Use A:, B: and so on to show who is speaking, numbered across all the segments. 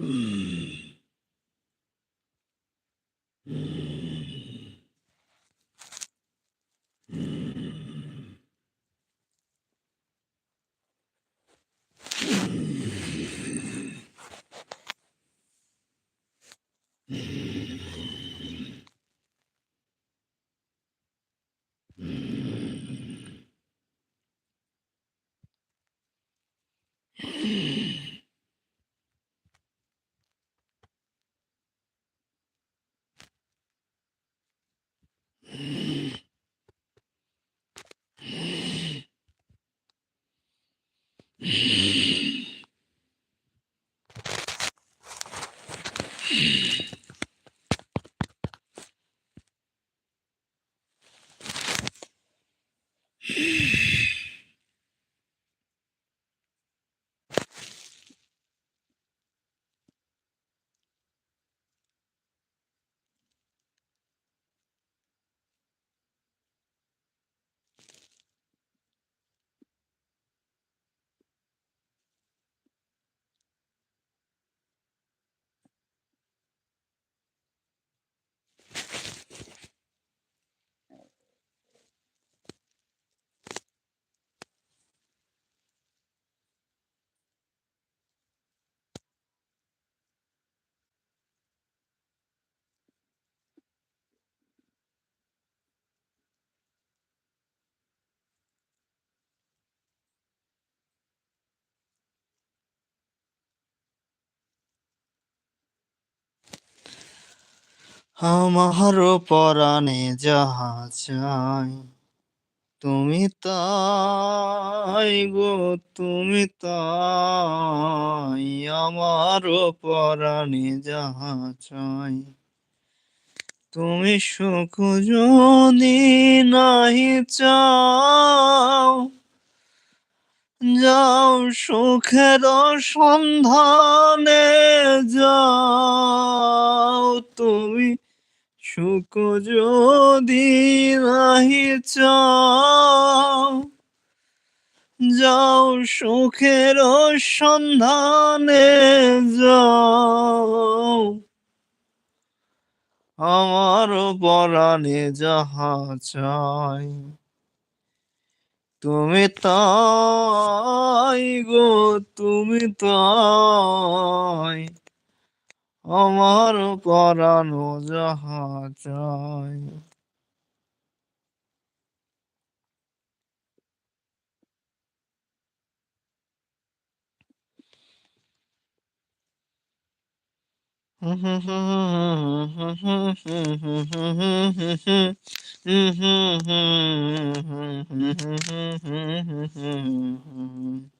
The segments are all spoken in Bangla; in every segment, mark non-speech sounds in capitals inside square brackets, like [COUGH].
A: 음. 음. 음. 음. Mm-hmm. আমার পরাণে যাহা চাই, তুমি তাই গো, তুমি তাই আমার পরাণে যাহা চাই। তুমি সুখ যদি নাহি চাও, যাও সুখের সন্ধানে যাও। তুমি সুখ যদি নাহি চাও, যাও সুখের সন্ধানে যাও। আমার পরাণে যাহা চাই, তুমি তাই গো, তুমি তাই। আমার পরানো যাহা চাই। হুম [LAUGHS] হুম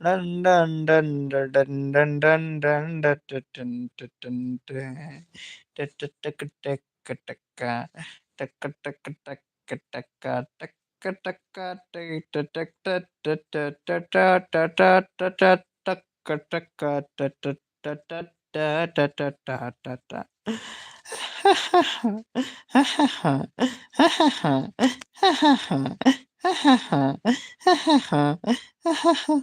A: Dun dun dun dun dun dun dun dun dun dun dun dun dun dun. Tick, tick, tick, tick, tick, tick, uh, tick, tick, tick, tick, tick, tick, uh, tick, tick, tick, uh, tick, tick, tick, tick, tick, tick, tick, tick, tick, tick, tick, tick, tick, tick, uh, tick, tick, tick, tick, da, da, da, da, da, da.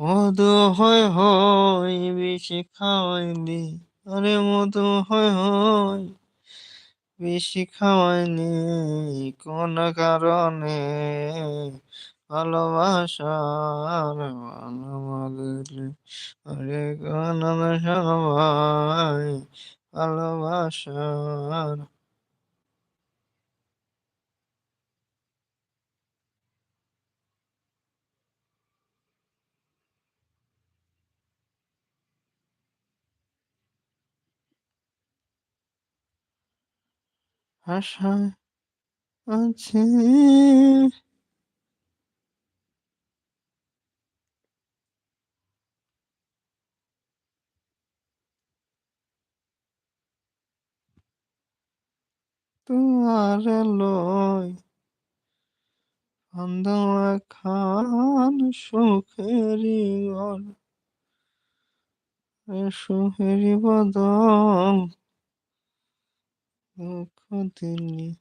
A: মধু হয় হয় বেশি খাওয়াইলি আরে মধু হয় হয় বেশি খাওয়াইনি কোন কারণে ভালোবাসার মাগলে আরে কোন সবাই ভালোবাসার আশায় আছে। তোমার লয় অন্ধ খান সুখেরি ঘর সুখেরি বদল 我看着你